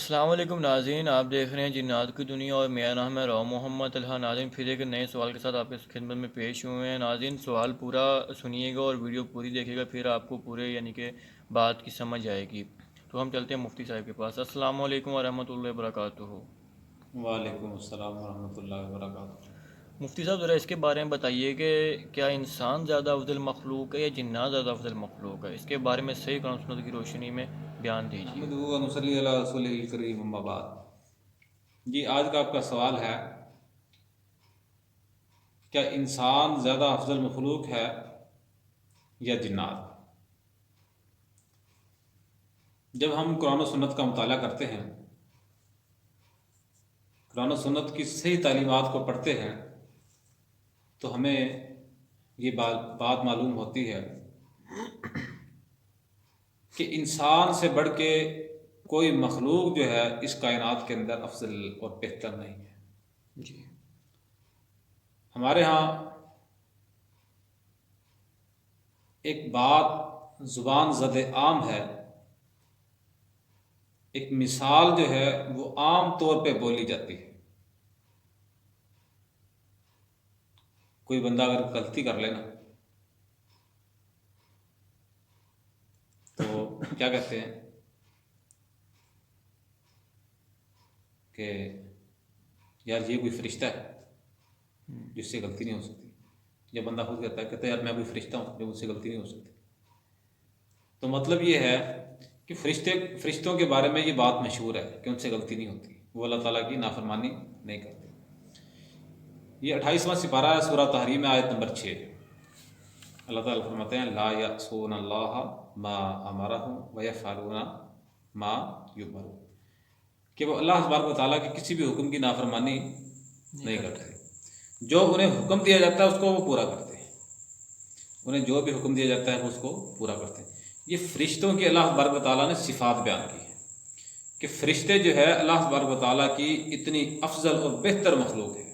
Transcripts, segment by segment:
السلام علیکم ناظرین آپ دیکھ رہے ہیں جنات کی دنیا اور میرا نام ہے رو محمد اللہ ناظرین۔ پھر ایک نئے سوال کے ساتھ آپ اس خدمت میں پیش ہوئے ہیں۔ ناظرین سوال پورا سنیے گا اور ویڈیو پوری دیکھے گا پھر آپ کو پورے یعنی کہ بات کی سمجھ آئے گی۔ تو ہم چلتے ہیں مفتی صاحب کے پاس۔ السلام علیکم ورحمۃ اللہ وبرکاتہ۔ وعلیکم السلام ورحمۃ اللہ وبرکاتہ۔ مفتی صاحب ذرا اس کے بارے میں بتائیے کہ کیا انسان زیادہ افضل مخلوق ہے یا جنات زیادہ افضل مخلوق ہے؟ اس کے بارے میں صحیح قرآن سنت کی روشنی میں بیان دیجیے۔ صلی اللہ رسول کریم بعد جی آج کا آپ کا سوال ہے، کیا انسان زیادہ افضل مخلوق ہے یا جنات؟ جب ہم قرآن و سنت کا مطالعہ کرتے ہیں، قرآن و سنت کی صحیح تعلیمات کو پڑھتے ہیں، تو ہمیں یہ بات معلوم ہوتی ہے کہ انسان سے بڑھ کے کوئی مخلوق جو ہے اس کائنات کے اندر افضل اور بہتر نہیں ہے۔ جی۔ ہمارے ہاں ایک بات زبان زد عام ہے۔ ایک مثال جو ہے وہ عام طور پہ بولی جاتی ہے۔ کوئی بندہ اگر غلطی کر لینا تو کیا کہتے ہیں کہ یار یہ کوئی فرشتہ ہے جس سے غلطی نہیں ہو سکتی یا بندہ خود کہتا ہے کہتا ہے یار میں کوئی فرشتہ ہوں جو مجھ سے غلطی نہیں ہو سکتی تو مطلب یہ ہے کہ فرشتے فرشتوں کے بارے میں یہ بات مشہور ہے کہ ان سے غلطی نہیں ہوتی وہ اللہ تعالیٰ کی نافرمانی نہیں کرتے یہ اٹھائیسواں سپارہ سورہ تحریم آیت نمبر چھ اللہ تعالیٰ فرماتے ہیں لا یا سون اللہ ما ہمارا ہوں و یا فارون ما یو کہ وہ اللہ اخبار و تعالیٰ کے کسی بھی حکم کی نافرمانی نہیں کرتے۔ جو انہیں حکم دیا جاتا ہے اس کو وہ پورا کرتے ہیں۔ انہیں جو بھی حکم دیا جاتا ہے وہ اس کو پورا کرتے ہیں۔ یہ فرشتوں کی اللہ اخبار و تعالیٰ نے صفات بیان کی ہے کہ فرشتے جو ہے اللہ اخبار و تعالیٰ کی اتنی افضل اور بہتر مخلوق ہے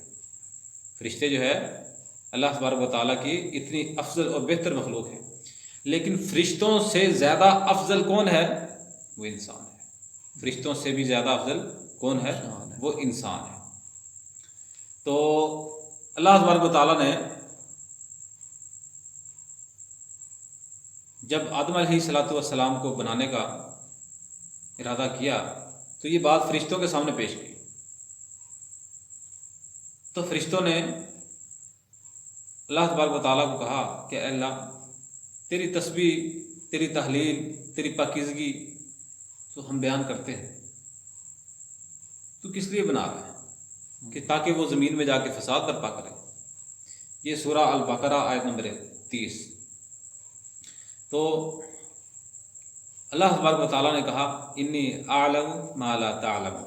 فرشتے جو ہے اللہ تبارک و تعالیٰ کی اتنی افضل اور بہتر مخلوق ہے لیکن فرشتوں سے زیادہ افضل کون ہے؟ وہ انسان ہے۔ فرشتوں سے بھی زیادہ افضل کون ہے؟ وہ انسان ہے۔ تو اللہ تبارک و تعالیٰ نے جب آدم علیہ صلاۃ والسلام کو بنانے کا ارادہ کیا تو یہ بات فرشتوں کے سامنے پیش کی۔ تو فرشتوں نے اللہ تبارک و تعالیٰ کو کہا کہ اے اللہ تیری تسبیح تیری تحلیل تیری پاکیزگی تو ہم بیان کرتے ہیں۔ تو کس لیے بنا رہے ہیں؟ کہ تاکہ وہ زمین میں جا کے فساد برپا کرے۔ یہ سورہ البقرہ آیت نمبر تیس۔ تو اللہ تبارک و تعالیٰ نے کہا انی عالم مالا تعلم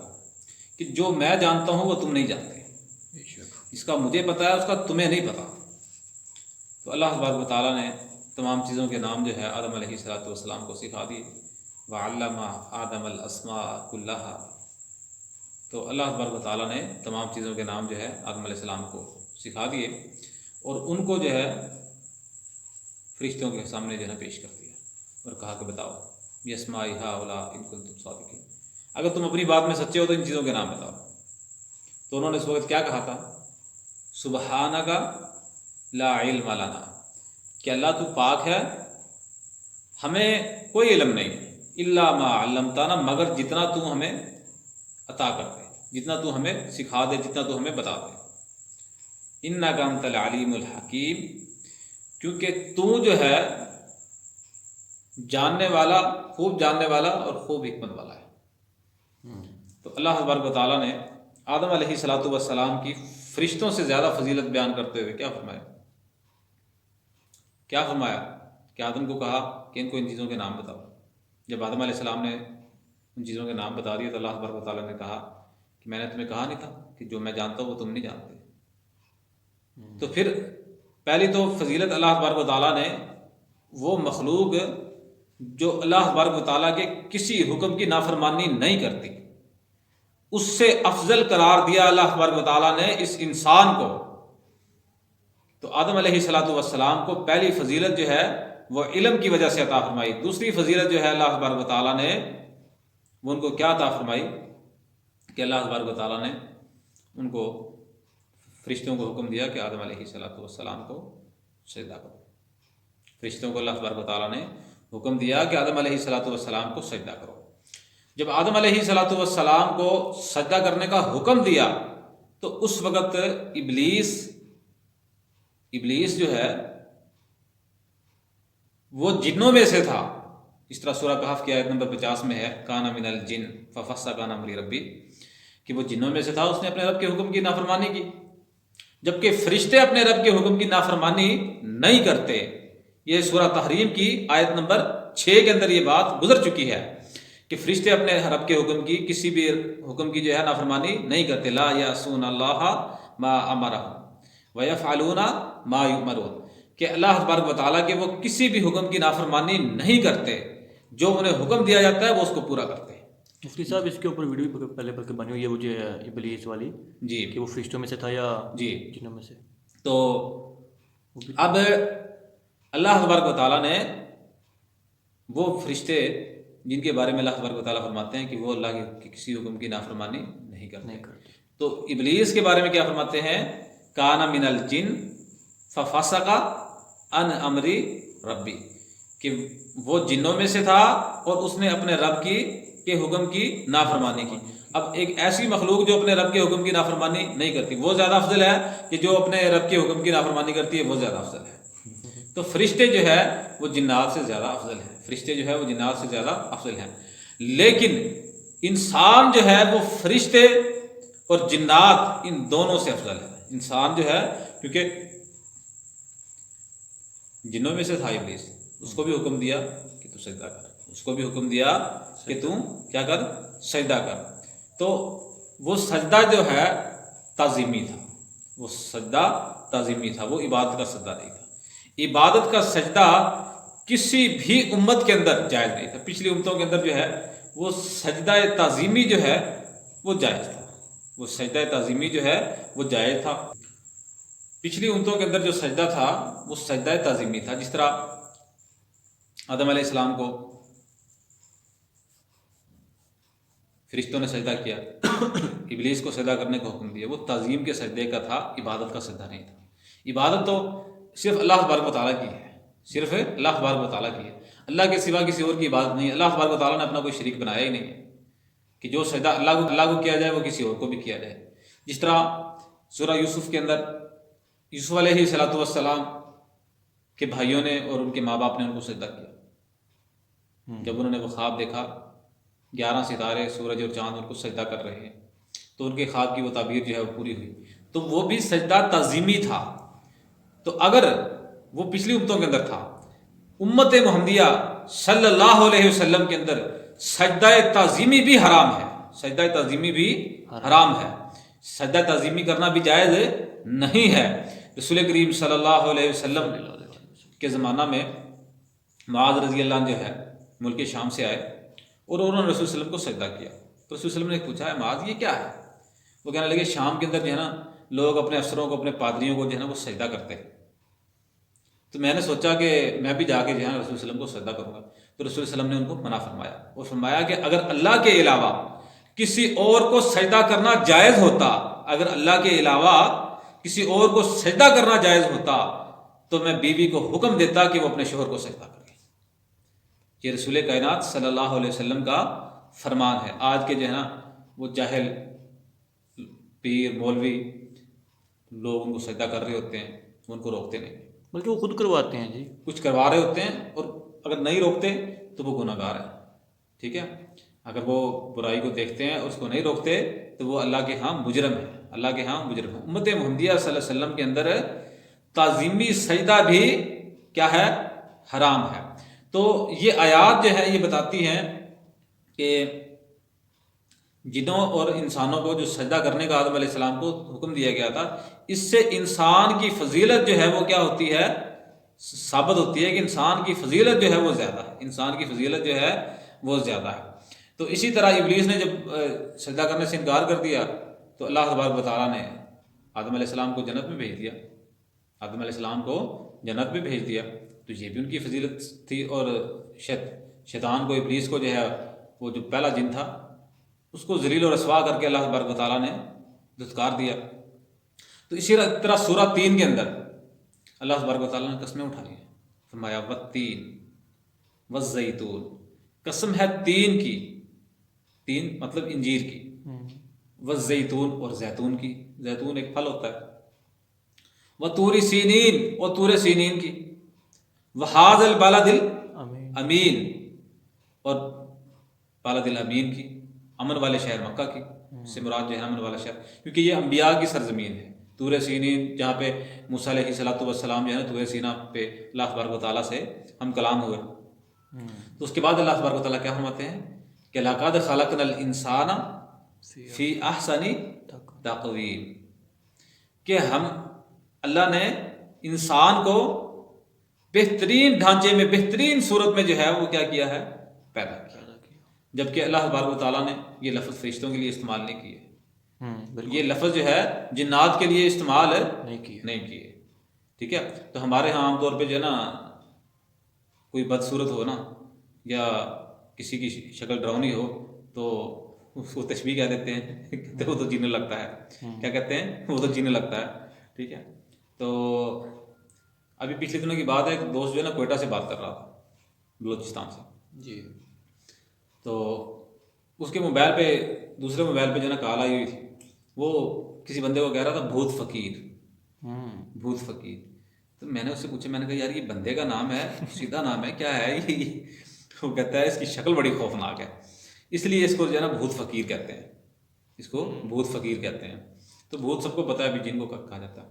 کہ جو میں جانتا ہوں وہ تم نہیں جانتے۔ اس کا مجھے پتا ہے اس کا تمہیں نہیں پتا تو اللہ تبارک و تعالیٰ نے تمام چیزوں کے نام جو ہے آدم علیہ صلاۃ والسلام کو سکھا دیے۔ و علامہ آدم الاسماء اللہ تو اللہ تبارک و تعالیٰ نے تمام چیزوں کے نام جو ہے آدم علیہ السلام کو سکھا دیے اور ان کو جو ہے فرشتوں کے سامنے جو ہے پیش کر دیا اور کہا کہ بتاؤ یہ اسماء ہا اولا ان کو تم صادقین اگر تم اپنی بات میں سچے ہو تو ان چیزوں کے نام بتاؤ۔ تو انہوں نے اس وقت کیا کہا تھا؟ سبحانہ کا لا علم لنا۔ کہ اللہ تو پاک ہے ہمیں کوئی علم نہیں اللہ ما علم تانا مگر جتنا تو ہمیں عطا کر دے جتنا تو ہمیں سکھا دے جتنا تو ہمیں بتا دے۔ ان کا العلیم الحکیم کیونکہ تو جو ہے جاننے والا خوب جاننے والا اور خوب حکمت والا ہے۔ تو اللہ تبارک و تعالیٰ نے آدم علیہ صلاۃ والسلام کی فرشتوں سے زیادہ فضیلت بیان کرتے ہوئے کیا فرمایا؟ کیا فرمایا؟ کہ آدم کو کہا کہ ان کو ان چیزوں کے نام بتاؤ۔ جب آدم علیہ السلام نے ان چیزوں کے نام بتا دیے تو اللہ تبارک و تعالیٰ نے کہا کہ میں نے تمہیں کہا نہیں تھا کہ جو میں جانتا ہوں وہ تم نہیں جانتے۔ تو پھر پہلی تو فضیلت اللہ تبارک و تعالیٰ نے وہ مخلوق جو اللہ تبارک و تعالیٰ کے کسی حکم کی نافرمانی نہیں کرتی، اس سے افضل قرار دیا اللہ اخبار و تعالیٰ نے اس انسان کو۔ تو آدم علیہ صلاۃ والسلام کو پہلی فضیلت جو ہے وہ علم کی وجہ سے عطا فرمائی۔ دوسری فضیلت جو ہے اللہ اخبار و تعالیٰ نے، وہ ان کو کیا عطا فرمائی؟ کہ اللہ تبارک و تعالیٰ نے ان کو فرشتوں کو حکم دیا کہ آدم علیہ صلاۃ والسلام کو سجدہ کرو۔ فرشتوں کو اللہ تبارک و تعالیٰ نے حکم دیا کہ آدم علیہ صلاۃ والسلام کو سجدہ کرو۔ جب آدم علیہ صلاۃ والسلام کو سجدہ کرنے کا حکم دیا، تو اس وقت ابلیس ابلیس جو ہے، وہ جنوں میں سے تھا۔ اس طرح سورہ کہف کی آیت نمبر پچاس میں ہے، کانا من الجن ففسا کانا ملی ربی، کہ وہ جنوں میں سے تھا، اس نے اپنے رب کے حکم کی نافرمانی کی۔ جبکہ فرشتے اپنے رب کے حکم کی نافرمانی نہیں کرتے، یہ سورہ تحریم کی آیت نمبر چھ کے اندر یہ بات گزر چکی ہے کہ فرشتے اپنے رب کے حکم کی کسی بھی حکم کی جو ہے نافرمانی نہیں کرتے۔ لا یا سون اللہ ما امرہ ویفعلون ما یؤمرون کہ اللہ تبارک و تعالیٰ کے وہ کسی بھی حکم کی نافرمانی نہیں کرتے جو انہیں حکم دیا جاتا ہے وہ اس کو پورا کرتے ہیں۔ مفتی صاحب اس کے اوپر ویڈیو بھی پہلے بلکہ بنی ہوئی ہے وہ جو ابلیس والی جی۔ کہ وہ فرشتوں میں سے تھا یا جی۔ جنوں میں سے؟ تو اب اللہ تبارک و تعالیٰ نے وہ فرشتے جن کے بارے میں اللہ تبارک و تعالیٰ فرماتے ہیں کہ وہ اللہ کے کسی حکم کی نافرمانی نہیں کرتے۔ نہیں کرتے۔ تو ابلیس کے بارے میں کیا فرماتے ہیں؟ کانا من الجن ففاسا کا ان امری ربی، کہ وہ جنوں میں سے تھا اور اس نے اپنے رب کی کے حکم کی نافرمانی کی۔ اب ایک ایسی مخلوق جو اپنے رب کے حکم کی نافرمانی نہیں کرتی، وہ زیادہ افضل ہے کہ جو اپنے رب کے حکم کی نافرمانی کرتی ہے، وہ زیادہ افضل ہے۔ تو فرشتے جو ہے، وہ جنات سے زیادہ افضل ہیں۔ فرشتے جو ہے، وہ جنات سے زیادہ افضل ہیں۔ لیکن انسان جو ہے، وہ فرشتے اور جنات ان دونوں سے افضل ہے انسان جو ہے، کیونکہ جنوں میں سے تھا ابلیس۔ اس کو بھی حکم دیا کہ تو سجدہ کر۔ اس کو بھی حکم دیا کہ تو کیا کر؟ سجدہ کر۔ تو وہ سجدہ جو ہے، تعظیمی تھا۔ وہ سجدہ تعظیمی تھا۔ وہ عبادت کا سجدہ نہیں تھا۔ عبادت کا سجدہ کسی بھی امت کے اندر جائز نہیں تھا۔ پچھلی امتوں کے اندر جو ہے، وہ سجدہ تعظیمی جو ہے، وہ جائز تھا۔ وہ سجدہ تعظیمی جو ہے، وہ جائز تھا۔ پچھلی امتوں کے اندر جو سجدہ تھا، وہ سجدہ تعظیمی تھا، جس طرح آدم علیہ السلام کو فرشتوں نے سجدہ کیا، ابلیس کو سجدہ کرنے کا حکم دیا، وہ تعظیم کے سجدے کا تھا، عبادت کا سجدہ نہیں تھا۔ عبادت تو صرف اللہ تبارک و تعالیٰ کی ہے، صرف اللہ تبارک و تعالیٰ کی ہے۔ اللہ کے سوا کسی اور کی عبادت نہیں ہے اللہ تبارک و تعالیٰ نے اپنا کوئی شریک بنایا ہی نہیں ہے کہ جو سجدہ اللہ کو اللہ کو کیا جائے، وہ کسی اور کو بھی کیا جائے۔ جس طرح سورہ یوسف کے اندر یوسف علیہ صلاۃ والسلام کے بھائیوں نے اور ان کے ماں باپ نے ان کو سجدہ کیا۔ جب انہوں نے وہ خواب دیکھا گیارہ ستارے سورج اور چاند ان کو سجدہ کر رہے ہیں تو ان کے خواب کی وہ تعبیر جو ہے وہ پوری ہوئی۔ تو وہ بھی سجدہ تعظیمی تھا۔ تو اگر وہ پچھلی امتوں کے اندر تھا امت محمدیہ صلی اللہ علیہ وسلم کے اندر سجدہ تعظیمی بھی حرام ہے۔ سجدہ تعظیمی بھی حرام ہے۔ سجدہ تعظیمی کرنا بھی جائز نہیں ہے۔ رسول کریم صلی اللہ علیہ وسلم کے زمانہ میں معاذ رضی اللہ عنہ جو ہے، ملک شام سے آئے اور انہوں نے رسول وسلم کو سجدہ کیا۔ تو رسول وسلم نے پوچھا ہے معاذ، یہ کیا ہے؟ وہ کہنے لگے، شام کے اندر جو ہے نا، لوگ اپنے افسروں کو، اپنے پادریوں کو جو ہے نا، وہ سجدہ کرتے ہیں۔ تو میں نے سوچا کہ میں بھی جا کے جو ہے نا رسول وسلم کو سجدہ کروں گا۔ تو رسول وسلم نے ان کو منع فرمایا۔ اور فرمایا کہ اگر اللہ کے علاوہ کسی اور کو سجدہ کرنا جائز ہوتا، اگر اللہ کے علاوہ کسی اور کو سجدہ کرنا جائز ہوتا تو میں بیوی کو حکم دیتا کہ وہ اپنے شوہر کو سجدہ کرے۔ یہ رسول کائنات صلی اللہ علیہ وسلم کا فرمان ہے۔ آج کے جو ہے نا وہ جاہل پیر مولوی لوگ ان کو سجدہ کر رہے ہوتے ہیں ان کو روکتے نہیں۔ بلکہ وہ خود کرواتے ہیں جی۔ کچھ کروا رہے ہوتے ہیں اور اگر نہیں روکتے تو وہ گناہ گار ہے ٹھیک ہے؟ اگر وہ برائی کو دیکھتے ہیں اور اس کو نہیں روکتے تو وہ اللہ کے ہاں مجرم ہے اللہ کے ہاں مجرم ہے امت محمدیہ صلی اللہ علیہ وسلم کے اندر تعظیمی سجدہ بھی کیا ہے؟ حرام ہے۔ تو یہ آیات جو ہے یہ بتاتی ہیں کہ جنوں اور انسانوں کو جو سجدہ کرنے کا آدم علیہ السلام کو حکم دیا گیا تھا، اس سے انسان کی فضیلت جو ہے وہ کیا ہوتی ہے؟ ثابت ہوتی ہے کہ انسان کی فضیلت جو ہے وہ زیادہ ہے۔ انسان کی فضیلت جو ہے وہ زیادہ ہے۔ تو اسی طرح ابلیس نے جب سجدہ کرنے سے انکار کر دیا تو اللہ تبارک و تعالیٰ نے آدم علیہ السلام کو جنت میں بھیج دیا۔ آدم علیہ السلام کو جنت میں بھیج دیا۔ تو یہ بھی ان کی فضیلت تھی اور شیط، شیطان کو ابلیس کو جو ہے وہ جو پہلا جن تھا، اس کو ذلیل و رسوا کر کے اللہ تبارک و تعالیٰ نے دھتکار دیا۔ تو اسی طرح سورہ تین کے اندر اللہ تبارک و تعالیٰ نے قسمیں اٹھائی ہیں۔ فرمایا و تین و زیتون قسم ہے تین کی، تین مطلب انجیر کی۔ و زیتون اور زیتون کی زیتون ایک پھل ہوتا ہے۔ وہ توری سینین اور تور سینین کی۔ وہ حاض البالا دل امین اور بالا دل امین کی۔ امن والے شہر مکہ کی۔ سے مراد جو ہے امن والا شہر۔ کیونکہ یہ انبیاء کی سرزمین ہے۔ تور سینین جہاں پہ موسیٰ علیہ صلاۃ والسلام جو ہے نا تور سینا پہ اللہ تبارک و تعالیٰ سے ہم کلام ہوئے۔ تو اس کے بعد اللہ تبارک و تعالیٰ کیا فرماتے ہیں؟ کہ لاقاد خالقن الانسان فی احسنی تقویم۔ کہ ہم اللہ نے انسان کو بہترین ڈھانچے میں بہترین صورت میں جو ہے وہ کیا کیا ہے؟ پیدا کیا۔ جبکہ اللہ تبارک و تعالیٰ نے یہ لفظ فرشتوں کے لیے استعمال نہیں کیے۔ یہ لفظ جو ہے جنات کے لیے استعمال نہیں کیا نہیں کیے۔ ٹھیک ہے؟ تو ہمارے ہاں عام طور پہ جو ہے نا کوئی بدصورت ہو نا یا کسی کی شکل ڈراؤنی ہو تو کو تشبیح کہہ دیتے ہیں کہتے ہیں وہ تو جینے لگتا ہے۔ کیا کہتے ہیں؟ وہ تو جینے لگتا ہے۔ ٹھیک ہے۔ تو ابھی پچھلے دنوں کی بات ہے ایک دوست جو ہے نا کوئٹہ سے بات کر رہا تھا بلوچستان سے۔ جی۔ تو اس کے موبائل پہ دوسرے موبائل پہ جو ہے نا کال آئی ہوئی تھی وہ کسی بندے کو کہہ رہا تھا بھوت فقیر۔ بھوت فقیر۔ تو میں نے اس سے پوچھا میں نے کہا یار یہ بندے کا نام ہے سیدھا نام ہے کیا ہے یہ؟ وہ کہتا ہے اس کی شکل بڑی خوفناک ہے۔ اس لیے اس کو جو ہے نا بھوت فقیر کہتے ہیں۔ اس کو بھوت فقیر کہتے ہیں۔ تو بھوت سب کو پتہ ہے ابھی جن کو کہا جاتا ہے۔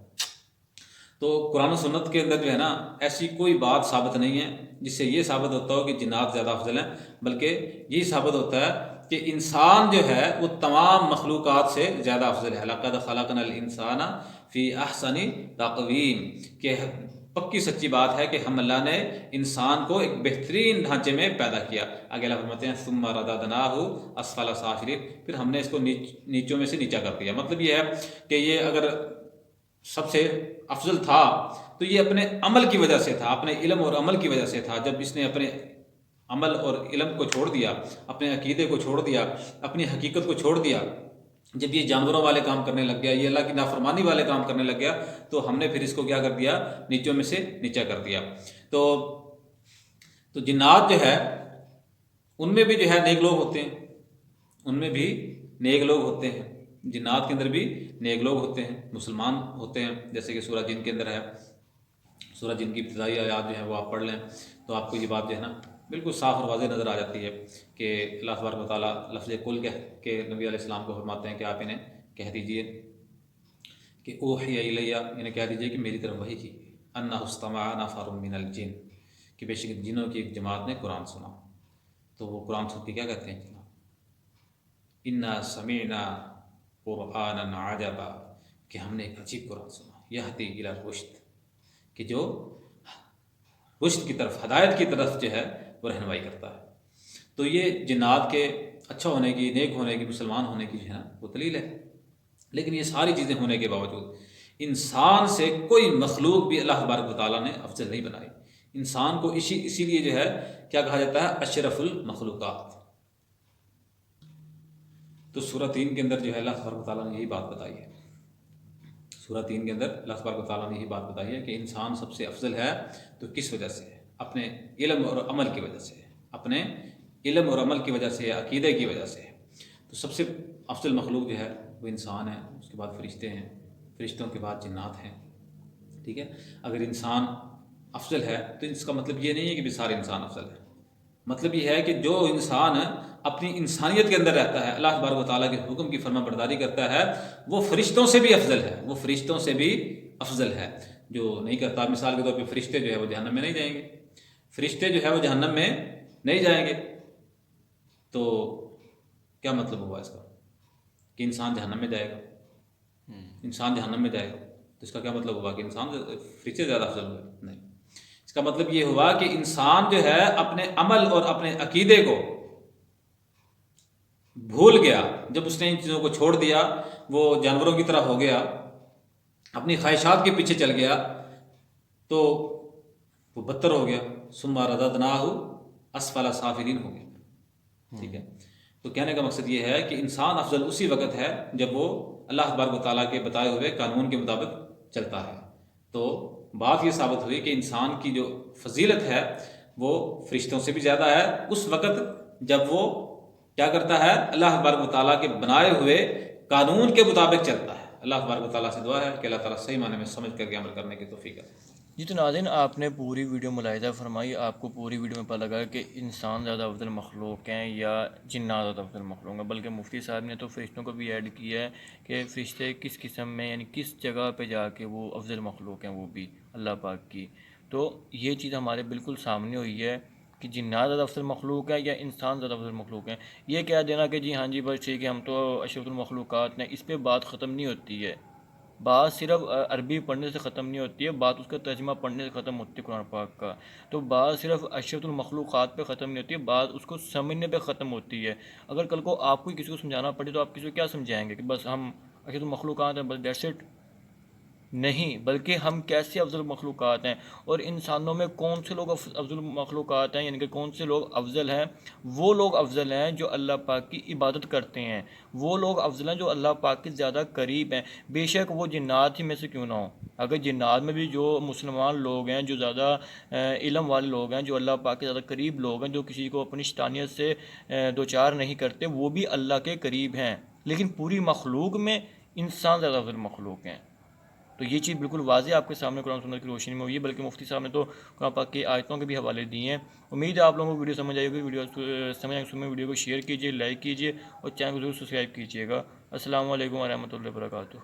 تو قرآن و سنت کے اندر جو ہے نا ایسی کوئی بات ثابت نہیں ہے جس سے یہ ثابت ہوتا ہو کہ جنات زیادہ افضل ہیں، بلکہ یہی ثابت ہوتا ہے کہ انسان جو ہے وہ تمام مخلوقات سے زیادہ افضل ہے۔ لقد خلقنا الانسان فی احسن تقویم۔ کہ پکی سچی بات ہے کہ ہم اللہ نے انسان کو ایک بہترین ڈھانچے میں پیدا کیا۔ آگے اللہ فرماتے ہیں، ثم رددناہ اسفل پھر ہم نے اس کو نیچ، نیچوں میں سے نیچا کر دیا۔ مطلب یہ ہے کہ یہ اگر سب سے افضل تھا تو یہ اپنے عمل کی وجہ سے تھا، اپنے علم اور عمل کی وجہ سے تھا۔ جب اس نے اپنے عمل اور علم کو چھوڑ دیا، اپنے عقیدے کو چھوڑ دیا، اپنی حقیقت کو چھوڑ دیا جب یہ جانوروں والے کام کرنے لگ گیا، یہ اللہ کی نافرمانی والے کام کرنے لگ گیا، تو ہم نے پھر اس کو کیا کر دیا؟ نیچوں میں سے نیچا کر دیا۔ تو تو جنات جو ہے، ان میں بھی جو ہے نیک لوگ ہوتے ہیں۔ ان میں بھی نیک لوگ ہوتے ہیں۔ جنات کے اندر بھی نیک لوگ ہوتے ہیں، مسلمان ہوتے ہیں۔ جیسے کہ سورہ جن کے اندر ہے۔ سورہ جن کی ابتدائی آیات جو ہے وہ آپ پڑھ لیں تو آپ کو یہ بات جو ہے نا بالکل صاف اور واضح نظر آ جاتی ہے کہ اللہ تبارک و تعالیٰ لفظ کل کہہ کے نبی علیہ السلام کو فرماتے ہیں کہ آپ انہیں کہہ دیجیے کہ او علیہ انہیں کہہ دیجیے کہ میری طرف وہی کی انا استماع نفر من الجن، کہ بے شک جنوں کی ایک جماعت نے قرآن سنا۔ تو وہ قرآن سن کے کیا کہتے ہیں؟ جناب انا سمینا قرآن عجبا، کہ ہم نے ایک عجیب قرآن سنا۔ یہ الى رشد کہ جو رشد کی طرف، ہدایت کی طرف جو ہے وہ رہنمائی کرتا ہے۔ تو یہ جنات کے اچھا ہونے کی، نیک ہونے کی، مسلمان ہونے کی جو ہے نا، وہ دلیل ہے۔ لیکن یہ ساری چیزیں ہونے کے باوجود انسان سے کوئی مخلوق بھی اللہ تبارک و تعالیٰ نے افضل نہیں بنائی۔ انسان کو اسی اسی لیے جو ہے، کیا کہا جاتا ہے؟ اشرف المخلوقات۔ تو سورہ تین کے اندر جو ہے، اللہ تبارک و تعالیٰ نے یہی بات بتائی ہے۔ سورہ تین کے اندر اللہ تبارک و تعالیٰ نے یہی بات بتائی ہے کہ انسان سب سے افضل ہے تو کس وجہ سے ہے؟ اپنے علم اور عمل کی وجہ سے، اپنے علم اور عمل کی وجہ سے ہے عقیدے کی وجہ سے۔ تو سب سے افضل مخلوق جو ہے، وہ انسان ہے، اس کے بعد فرشتے ہیں۔ فرشتوں کے بعد جنات ہیں۔ ٹھیک ہے؟ اگر انسان افضل ہے، تو اس کا مطلب یہ نہیں ہے کہ بھی سارے انسان افضل ہے مطلب یہ ہے کہ جو انسان اپنی انسانیت کے اندر رہتا ہے، اللہ تبارک و تعالیٰ کے حکم کی فرما برداری کرتا ہے، وہ فرشتوں سے بھی افضل ہے۔ وہ فرشتوں سے بھی افضل ہے۔ جو نہیں کرتا، مثال کے طور پہ فرشتے جو ہے وہ جہنم میں نہیں جائیں گے۔ فرشتے جو ہے وہ جہنم میں نہیں جائیں گے۔ تو کیا مطلب ہوا اس کا؟ کہ انسان جہنم میں جائے گا۔ انسان جہنم میں جائے گا۔ تو اس کا کیا مطلب ہوا کہ انسان فرشتے زیادہ افضل ہوئے نہیں۔ اس کا مطلب یہ ہوا کہ انسان جو ہے اپنے عمل اور اپنے عقیدے کو بھول گیا۔ جب اس نے ان چیزوں کو چھوڑ دیا وہ جانوروں کی طرح ہو گیا اپنی خواہشات کے پیچھے چل گیا تو وہ بدتر ہو گیا۔ سما رضا نہ ہو اسفلا صافرین ہو گیا ٹھیک ہے۔ تو کہنے کا مقصد یہ ہے کہ انسان افضل اسی وقت ہے جب وہ اللہ تبارک و تعالیٰ کے بتائے ہوئے قانون کے مطابق چلتا ہے۔ تو بات یہ ثابت ہوئی کہ انسان کی جو فضیلت ہے وہ فرشتوں سے بھی زیادہ ہے۔ اس وقت جب وہ کیا کرتا ہے؟ اللہ تبارک و تعالیٰ کے بنائے ہوئے قانون کے مطابق چلتا ہے۔ اللہ تبارک و تعالیٰ سے دعا ہے کہ اللہ تعالیٰ صحیح معنی میں سمجھ کر کے عمل کرنے کی توفیق ہے جی تو ناظرین، آپ نے پوری ویڈیو ملاحظہ فرمائی، آپ کو پوری ویڈیو میں پتہ لگا کہ انسان زیادہ افضل مخلوق ہیں یا جنات زیادہ افضل مخلوق ہیں، بلکہ مفتی صاحب نے تو فرشتوں کو بھی ایڈ کیا ہے کہ فرشتے کس قسم میں یعنی کس جگہ پہ جا کے وہ افضل مخلوق ہیں وہ بھی اللہ پاک کی۔ تو یہ چیز ہمارے بالکل سامنے ہوئی ہے کہ جنات زیادہ افضل مخلوق ہے یا انسان زیادہ افضل مخلوق ہیں۔ یہ کہہ دینا کہ جی ہاں جی بس ٹھیک ہے، ہم تو اشرف المخلوقات ہیں، اس پہ بات ختم نہیں ہوتی ہے۔ بات صرف عربی پڑھنے سے ختم نہیں ہوتی ہے، بات اس کا ترجمہ پڑھنے سے ختم ہوتی ہے قرآن پاک کا۔ تو بات صرف اشرت المخلوقات پہ ختم نہیں ہوتی ہے بات اس کو سمجھنے پہ ختم ہوتی ہے۔ اگر کل کو آپ کو کسی کو سمجھانا پڑے تو آپ کسی کو کیا سمجھائیں گے کہ بس ہم اشرت المخلوقات ہیں، بس ڈیٹ سیٹ نہیں، بلکہ ہم کیسے افضل مخلوقات ہیں؟ اور انسانوں میں کون سے لوگ افضل مخلوقات ہیں؟ یعنی کہ کون سے لوگ افضل ہیں؟ وہ لوگ افضل ہیں جو اللہ پاک کی عبادت کرتے ہیں۔ وہ لوگ افضل ہیں جو اللہ پاک کے زیادہ قریب ہیں۔ بے شک وہ جنات ہی میں سے کیوں نہ ہوں؟ اگر جنات میں بھی جو مسلمان لوگ ہیں، جو زیادہ علم والے لوگ ہیں، جو اللہ پاک کے زیادہ قریب لوگ ہیں، جو کسی کو اپنی شتانیت سے دو چار نہیں کرتے، وہ بھی اللہ کے قریب ہیں۔ لیکن پوری مخلوق میں انسان زیادہ افضل مخلوق ہیں۔ تو یہ چیز بالکل واضح آپ کے سامنے قرآن سنت کی روشنی میں ہوئی ہے، بلکہ مفتی صاحب نے تو قرآن پاک کی آیتوں کے بھی حوالے دیے ہیں۔ امید ہے آپ لوگوں کو ویڈیو سمجھ آئے گی ویڈیو سمجھ آئے گی ویڈیو کو شیئر کیجیے لائک کیجیے اور چینل کو ضرور سبسکرائب کیجیے گا۔ السلام علیکم ورحمۃ اللہ وبرکاتہ۔